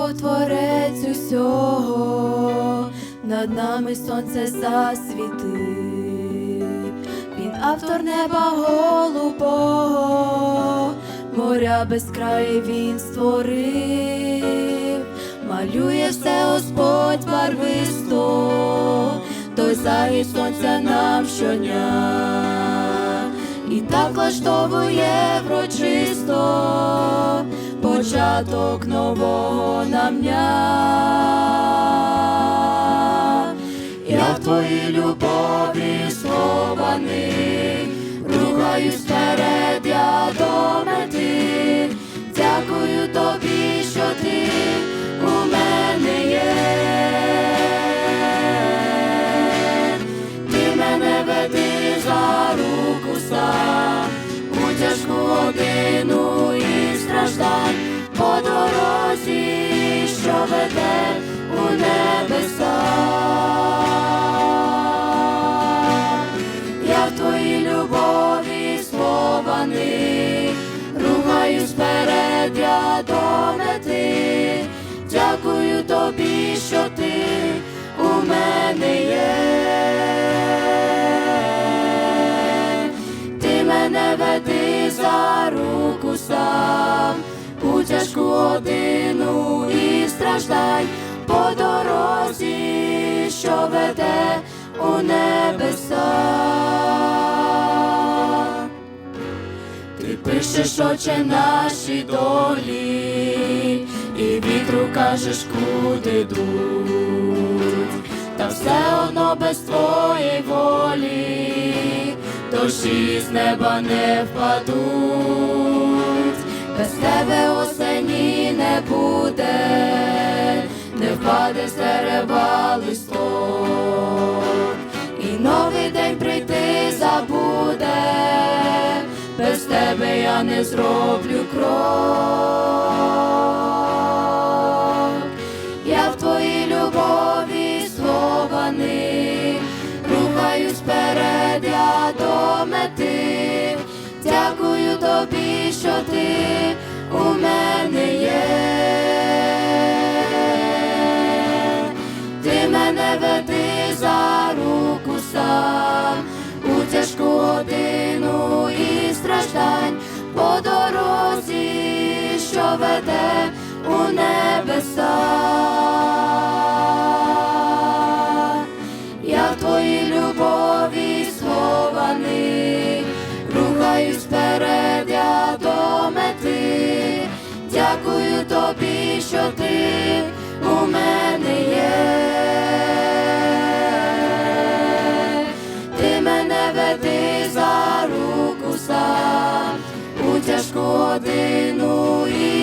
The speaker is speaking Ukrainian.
Бог творець усього, над нами сонце засвітив, він автор неба голубого, моря безкраї він створив, малює все Господь барвисто, той захід сонця нам щодня, і так влаштовує врочисто початок нового нам дня. Я в твоїй любові схований, рухаюсь вперед, я до мети. Дякую тобі, що ти у мене є. Ти мене веди за руку сам у тяжку годину страждань по дорозі, що веде у небеса. Я в твоїй любові схований, рухаюсь вперед, я до мети. Дякую тобі, що ти у мене є. Ти мене веди за руку сам тяжку годину і страждань по дорозі, що веде у небеса. Ти пишеш очі наші долі, і вітру кажеш, куди дуть, та все одно без твоєї волі, дощі з неба не впадуть, без тебе осені не буде, не впаде з листок, і новий день прийти забуде. Без тебе я не зроблю крок. Дякую тобі, що ти у мене є. Ти мене веди за руку сам у тяжку годину і